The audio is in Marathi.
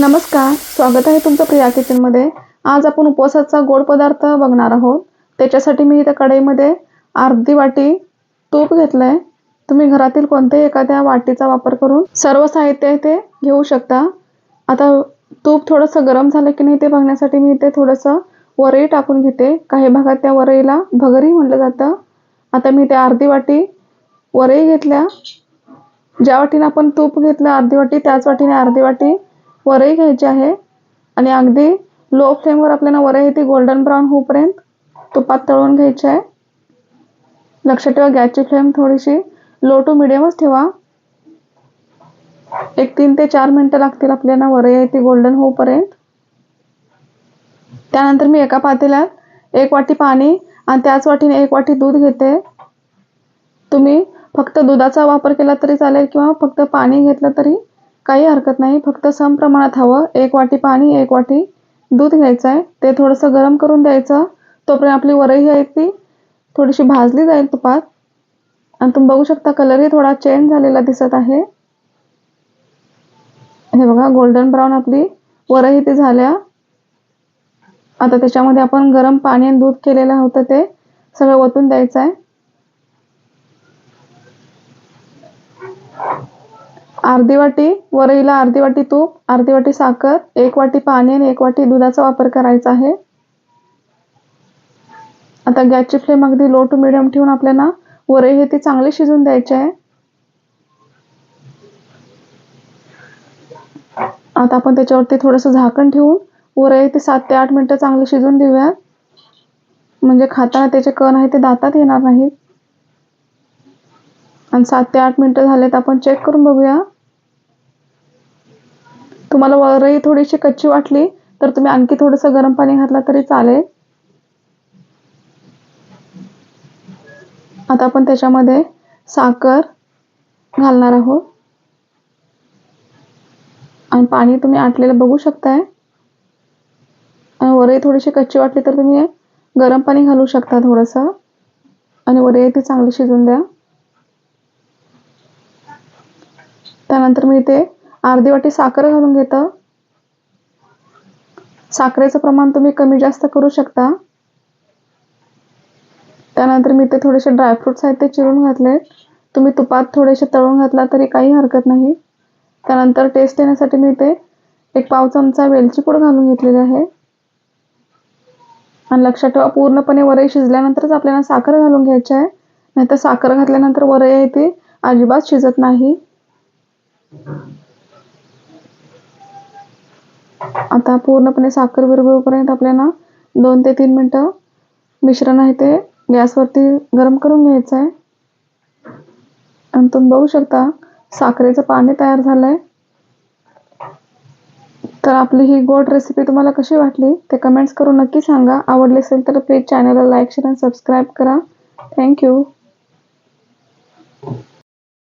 नमस्कार स्वागत आहे तुमचं प्रिया किचनमध्ये आज आपण उपवासाचा गोड पदार्थ बघणार आहोत. त्याच्यासाठी मी इथे कढईमध्ये अर्धी वाटी तूप घेतलं आहे तुम्ही घरातील कोणत्याही एखाद्या वाटीचा वापर करून सर्व साहित्य इथे घेऊ शकता. आता तूप थोडंसं गरम झालं की नाही ते बघण्यासाठी मी इथे थोडंसं वरई टाकून घेते. काही भागात त्या वरईला भगरी म्हटलं जातं. आता मी ते अर्धी वाटी वरई घेतल्या. ज्या वाटीने आपण तूप घेतलं अर्धी वाटी त्याच वाटीने अर्धी वाटी वरई घ्यायची आहे. आणि अगदी लो फ्लेमवर आपल्याला वरई ती गोल्डन ब्राऊन होईपर्यंत तुपात तळून घ्यायची आहे. लक्षात ठेवा गॅसची फ्लेम थोडीशी लो टू मिडियमच ठेवा. एक तीन ते चार मिनटं लागतील आपल्याला वरई आहे ती गोल्डन होईपर्यंत त्यानंतर मी एका पातेल्यात एक वाटी पाणी आणि त्याच वाटीने एक वाटी दूध घेते. तुम्ही फक्त दुधाचा वापर केला तरी चालेल किंवा फक्त पाणी घेतलं तरी काही हरकत नाही फक्त सम प्रमाणात हवं. एक वाटी पाणी एक वाटी दूध घ्यायचं आहे ते थोडंसं गरम करून द्यायचं. तोपर्यंत आपली वरई आहे ती. थोडीशी भाजली जाईल तुपात. आणि तुम्ही बघू शकता कलरही थोडा चेंज झालेला दिसत आहे. हे बघा गोल्डन ब्राऊन आपली. वरही ती झाल्या. आता त्याच्यामध्ये आपण गरम पाणी आणि दूध केलेलं होतं ते सगळं ओतून द्यायचं आहे अर्धी वाटी वरईला अर्धी वाटी तूप अर्धी वाटी साखर एक वाटी पाणी आणि एक वाटी दुधाचा वापर करायचा आहे. आता गॅसची फ्लेम अगदी लो टू मिडियम ठेवून आपल्याला वरई हे ती चांगली शिजून द्यायची आहे. आता आपण त्याच्यावरती थोडंसं झाकण ठेवून वरई ते सात ते आठ मिनटं चांगले शिजून देऊया. म्हणजे खाताना त्याचे कण आहे ते दातात येणार नाहीत. आणि सात ते आठ मिनटं झालेत आपण चेक करून बघूया. तुम्हाला वरही थोडीशी कच्ची वाटली तर तुम्ही आणखी थोडंसं गरम पाणी घातलं तरी चालेल. आता आपण त्याच्यामध्ये साखर घालणार आहोत. आणि पाणी तुम्ही आटलेलं बघू शकताय. आणि वरही थोडीशी कच्ची वाटली तर तुम्ही गरम पाणी घालू शकता थोडंसं. आणि वरही ते चांगलं शिजून द्या. त्यानंतर मी इथे अर्धी वाटी साखर घालून घेतं. साखरेचं प्रमाण तुम्ही कमी जास्त करू शकता. त्यानंतर मी ते थोडेसे ड्रायफ्रुट्स आहेत ते चिरून घातले. तुम्ही तुपात थोडेसे तळून घातला तरी काही हरकत नाही. त्यानंतर टेस्ट येण्यासाठी मी ते एक पाव चमचा वेलची पूड घालून घेतलेली आहे. आणि लक्षात ठेवा पूर्णपणे वरई शिजल्यानंतरच आपल्याला साखर घालून घ्यायची आहे. नाहीतर साखर घातल्यानंतर वरई आहे ती अजिबात शिजत नाही. आता पूर्णपणे साखर विरघळपर्यंत आपल्याला दोन ते तीन मिनटं मिश्रण आहे ते गॅसवरती गरम करून घ्यायचं आहे आणि तुम्ही बघू शकता साखरेचं पाणी तयार झालं आहे तर आपली ही गोड रेसिपी तुम्हाला कशी वाटली ते कमेंट्स करून नक्की सांगा. आवडली असेल तर प्लीज चॅनलला लाईक शेअर आणि सबस्क्राईब करा. Thank you